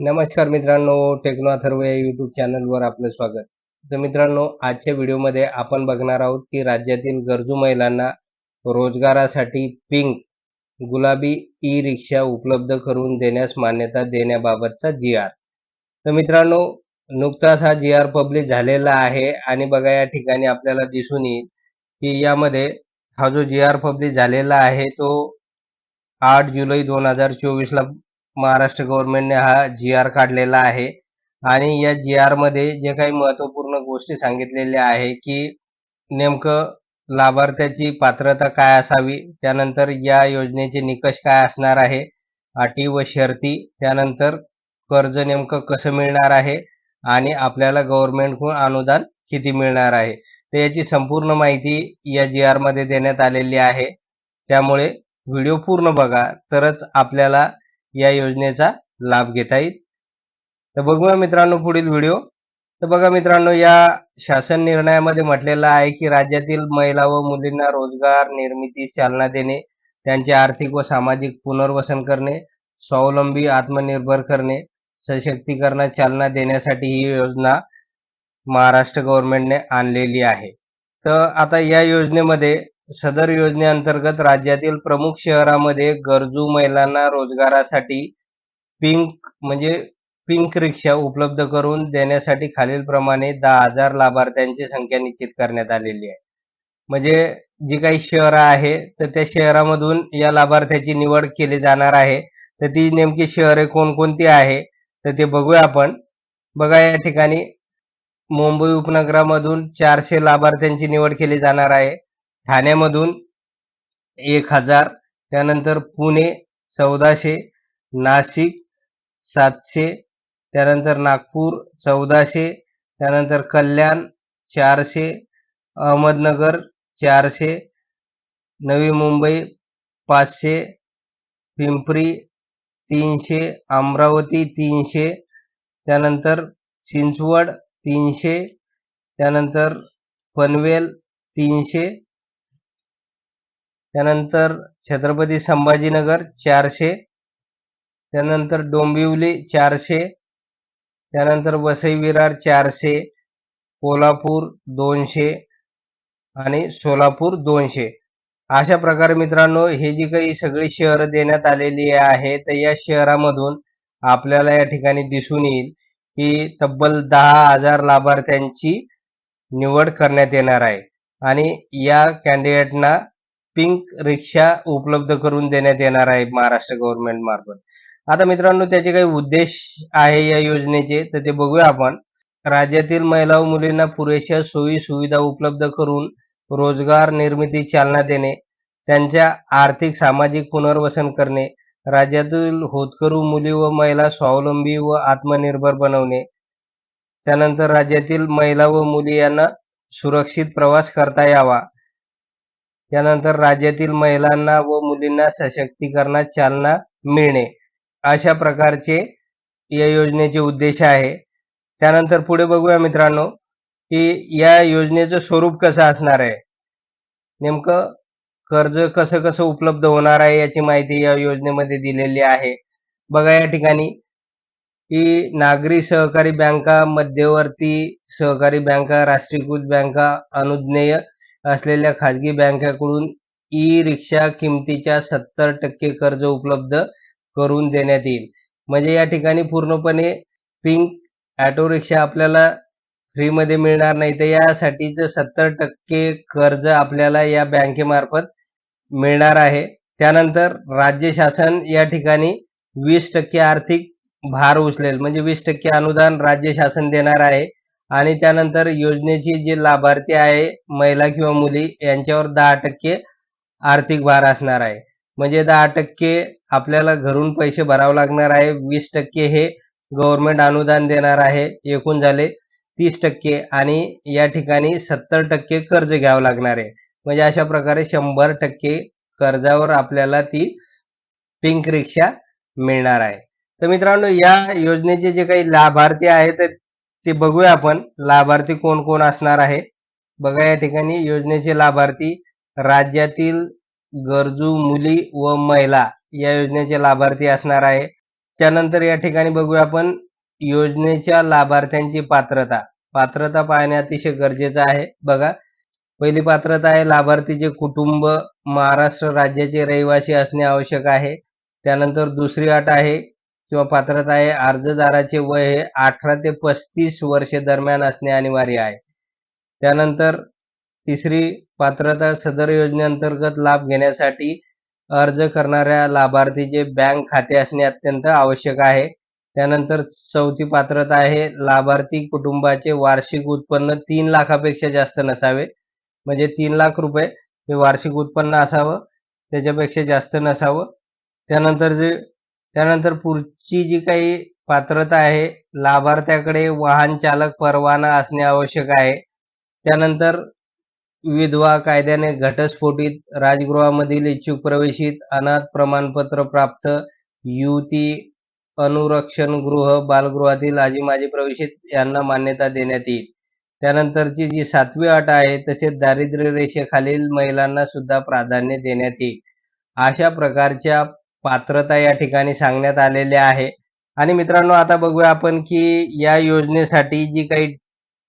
नमस्कार मित्रांनो टेक्नो अथर्व या यूट्यूब चॅनलवर आपलं स्वागत. तर मित्रांनो आजच्या व्हिडिओमध्ये आपण बघणार आहोत की राज्यातील गरजू महिलांना रोजगारासाठी पिंक गुलाबी ई रिक्षा उपलब्ध करून देण्यास मान्यता देण्याबाबतचा जी आर तर मित्रांनो नुकताच हा जी आर पब्लिश झालेला आहे आणि बघा या ठिकाणी आपल्याला दिसून येईल की यामध्ये हा जो जी आर पब्लिश झालेला आहे तो आठ जुलै दोन हजार चोवीसला महाराष्ट्र गव्हर्नमेंटने हा जी आर काढलेला आहे. आणि या जी आरमध्ये जे काही महत्त्वपूर्ण गोष्टी सांगितलेल्या आहे की नेमकं लाभार्थ्याची पात्रता काय असावी? त्यानंतर या योजनेचे निकष काय असणार आहे? अटी व शर्ती त्यानंतर कर्ज नेमकं कसं मिळणार आहे? आणि आपल्याला गव्हर्नमेंटकडून अनुदान किती मिळणार आहे? तर याची संपूर्ण माहिती या जी आरमध्ये देण्यात आलेली आहे. त्यामुळे व्हिडिओ पूर्ण बघा. तरच आपल्याला या योजनेचा लाभ घेता येईल. तर बघूया मित्रांनो पुढील व्हिडिओ तर बघा मित्रांनो या शासन निर्णयामध्ये म्हटलेलं आहे की राज्यातील महिला व मुलींना रोजगार निर्मितीस चालना देणे त्यांचे आर्थिक व सामाजिक पुनर्वसन करणे स्वावलंबी आत्मनिर्भर करणे सशक्तीकरणास चालना देण्यासाठी ही योजना महाराष्ट्र गव्हर्नमेंटने आणलेली आहे. तर आता या योजनेमध्ये सदर योजनेअंतर्गत राज्यातील प्रमुख शहरामध्ये गरजू महिलांना रोजगारासाठी पिंक म्हणजे पिंक रिक्षा उपलब्ध करून देण्यासाठी खालीलप्रमाणे दहा हजार लाभार्थ्यांची संख्या निश्चित करण्यात आलेली आहे. म्हणजे जी काही शहरं आहे तर त्या शहरामधून या लाभार्थ्याची निवड केली जाणार आहे. तर ती नेमकी शहरे कोणकोणती आहे तर ते बघूया आपण. बघा या ठिकाणी मुंबई उपनगरामधून चारशे लाभार्थ्यांची निवड केली जाणार आहे. ठाण्यामधून एक हजार त्यानंतर पुणे चौदाशे नाशिक सातशे त्यानंतर नागपूर चौदाशे त्यानंतर कल्याण चारशे अहमदनगर चारशे नवी मुंबई पाचशे पिंपरी तीनशे अमरावती तीनशे त्यानंतर चिंचवड तीनशे त्यानंतर पनवेल तीनशे त्यानंतर छत्रपती संभाजीनगर चारशे त्यानंतर डोंबिवली चारशे त्यानंतर वसई विरार चारशे कोल्हापूर दोनशे आणि सोलापूर दोनशे. अशा प्रकारे मित्रांनो हे जी काही सगळी शहरं देण्यात आलेली आहे तर या शहरामधून आपल्याला या ठिकाणी दिसून येईल की तब्बल दहा हजार लाभार्थ्यांची निवड करण्यात येणार आहे. आणि या कॅन्डिडेटना पिंक रिक्षा उपलब्ध करून देण्यात येणार आहे महाराष्ट्र गव्हर्नमेंट मार्फत. आता मित्रांनो त्याचे काही उद्देश आहे या योजनेचे तर ते बघूया आपण. राज्यातील महिला व मुलींना पुरेशा सोयी सुविधा उपलब्ध करून रोजगार निर्मिती चालना देणे त्यांच्या आर्थिक सामाजिक पुनर्वसन करणे राज्यातील होतकरू मुली व महिला स्वावलंबी व आत्मनिर्भर बनवणे त्यानंतर राज्यातील महिला व मुली यांना सुरक्षित प्रवास करता यावा त्यानंतर राज्यातील महिलांना व मुलींना सशक्तीकरणात चालना मिळणे अशा प्रकारचे या योजनेचे उद्देश आहे. त्यानंतर पुढे बघूया मित्रांनो की या योजनेचं स्वरूप कसं असणार आहे? नेमकं कर्ज कसं कसं उपलब्ध होणार आहे याची माहिती या योजनेमध्ये दिलेली आहे. बघा या ठिकाणी की नागरी सहकारी बँका मध्यवर्ती सहकारी बँका राष्ट्रीयकृत बँका अनुज्ञेय असलेल्या खाजगी बँकांकडून ई रिक्षा किमतीच्या सत्तर टक्के कर्ज उपलब्ध करून देण्यात येईल. म्हणजे या ठिकाणी पूर्णपणे पिंक ऑटो रिक्षा आपल्याला फ्रीमध्ये मिळणार नाही. तर यासाठीचं सत्तर टक्के कर्ज आपल्याला या बँकेमार्फत मिळणार आहे. त्यानंतर राज्य शासन या ठिकाणी वीस टक्के आर्थिक भार उचलेल. म्हणजे वीस टक्के अनुदान राज्य शासन देणार आहे. आणि त्यानंतर योजनेची जे लाभार्थी आहे महिला किंवा मुली यांच्यावर दहा टक्के आर्थिक भार असणार आहे. म्हणजे दहा टक्के आपल्याला घरून पैसे भरावे लागणार आहे. वीस टक्के हे गव्हर्नमेंट अनुदान देणार आहे. एकूण झाले तीस टक्के आणि या ठिकाणी सत्तर टक्के कर्ज घ्यावं लागणार आहे. म्हणजे अशा प्रकारे शंभर टक्के कर्जावर आपल्याला ती पिंक रिक्षा मिळणार आहे. तर मित्रांनो या योजनेचे जे काही लाभार्थी आहेत ते बघूया आपण. लाभार्थी कोण कोण असणार आहे? बघा या ठिकाणी योजनेचे लाभार्थी राज्यातील गरजू मुली व महिला या योजनेचे लाभार्थी असणार आहे. त्यानंतर या ठिकाणी बघूया आपण योजनेच्या लाभार्थ्यांची पात्रता. पात्रता पाहणे अतिशय गरजेचं आहे. बघा पहिली पात्रता आहे लाभार्थीचे कुटुंब महाराष्ट्र राज्याचे रहिवासी असणे आवश्यक आहे. त्यानंतर दुसरी अट आहे किंवा पात्रता आहे अर्जदाराचे वय हे अठरा ते पस्तीस वर्षे दरम्यान असणे अनिवार्य आहे. त्यानंतर तिसरी पात्रता सदर योजनेअंतर्गत लाभ घेण्यासाठी अर्ज करणाऱ्या लाभार्थीचे बँक खाते असणे अत्यंत आवश्यक आहे. त्यानंतर चौथी पात्रता आहे लाभार्थी कुटुंबाचे वार्षिक उत्पन्न तीन लाखापेक्षा जास्त नसावे. म्हणजे तीन लाख रुपये हे वार्षिक उत्पन्न असावं त्याच्यापेक्षा जास्त नसावं. त्यानंतर जे त्यानंतर पुढची जी काही पात्रता आहे लाभार्थ्याकडे वाहन चालक परवाना असणे आवश्यक आहे. त्यानंतर विधवा कायद्याने घटस्फोटित राजगृहामधील इच्छुक प्रवेशित अनाथ प्रमाणपत्र प्राप्त युती अनुरक्षण गृह बालगृहातील आजी माजी प्रवेशित यांना मान्यता देण्यात येईल. त्यानंतरची जी सातवी अट आहे तसेच दारिद्र्य रेषेखालील महिलांना सुद्धा प्राधान्य देण्यात येईल. अशा प्रकारच्या पात्रता या ठिकाणी सांगण्यात आलेल्या आहे. आणि मित्रांनो आता बघूया आपण की या योजनेसाठी जी काही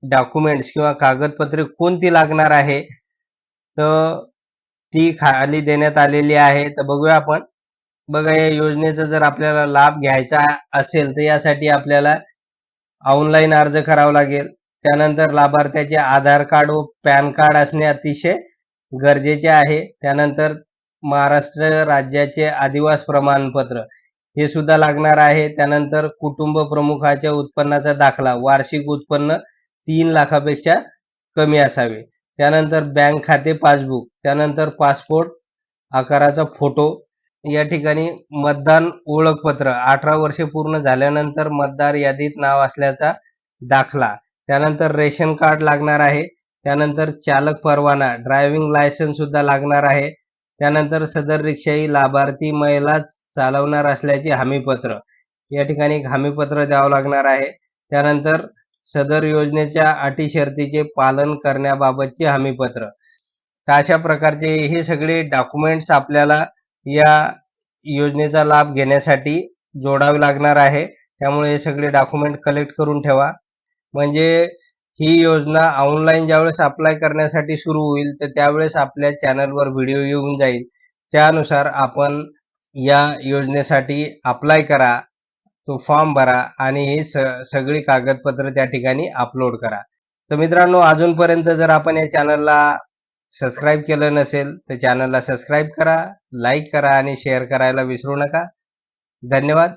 डॉक्युमेंट्स किंवा कागदपत्रे कोणती लागणार आहे तर ती खाली देण्यात आलेली आहे. तर बघूया आपण. बघा या योजनेचा जर आपल्याला लाभ घ्यायचा असेल तर यासाठी आपल्याला ऑनलाईन अर्ज करावा लागेल. त्यानंतर लाभार्थ्याचे आधार कार्ड व पॅन कार्ड असणे अतिशय गरजेचे आहे. त्यानंतर महाराष्ट्र राज्याचे आदिवास प्रमाणपत्र. हे सुद्धा लागणार आहे. त्यानंतर कुटुंब प्रमुखाच्या उत्पन्नाचा दाखला. वार्षिक उत्पन्न तीन लाखापेक्षा कमी असावे. त्यानंतर बँक खाते पासबुक. त्यानंतर पासपोर्ट आकाराचा फोटो. या ठिकाणी मतदान ओळखपत्र. अठरा वर्षे पूर्ण झाल्यानंतर मतदार यादीत नाव असल्याचा दाखला. त्यानंतर रेशन कार्ड लागणार आहे. त्यानंतर चालक परवाना. ड्रायव्हिंग लायसन्स सुद्धा लागणार आहे. त्यानंतर सदर रिक्षा ही लाभार्थी महिलाच चालवणार असल्याचे हमीपत्र. या ठिकाणी एक हमीपत्र द्यावं लागणार आहे. त्यानंतर सदर योजनेच्या अटी शर्तीचे पालन करण्याबाबतचे हमीपत्र. तर अशा प्रकारचे हे सगळे डॉक्युमेंट्स आपल्याला या योजनेचा लाभ घेण्यासाठी जोडावे लागणार आहे. त्यामुळे हे सगळे डॉक्युमेंट कलेक्ट करून ठेवा. म्हणजे ही योजना ऑनलाईन ज्यावेळेस अप्लाय करण्यासाठी सुरू होईल तर त्यावेळेस आपल्या चॅनलवर व्हिडिओ येऊन जाईल. त्यानुसार आपण या योजनेसाठी अप्लाय करा तो फॉर्म भरा आणि हे स सगळी कागदपत्र त्या ठिकाणी अपलोड करा. तर मित्रांनो अजूनपर्यंत जर आपण या चॅनलला सबस्क्राईब केलं नसेल तर चॅनलला सबस्क्राईब करा लाईक करा आणि शेअर करायला विसरू नका. धन्यवाद.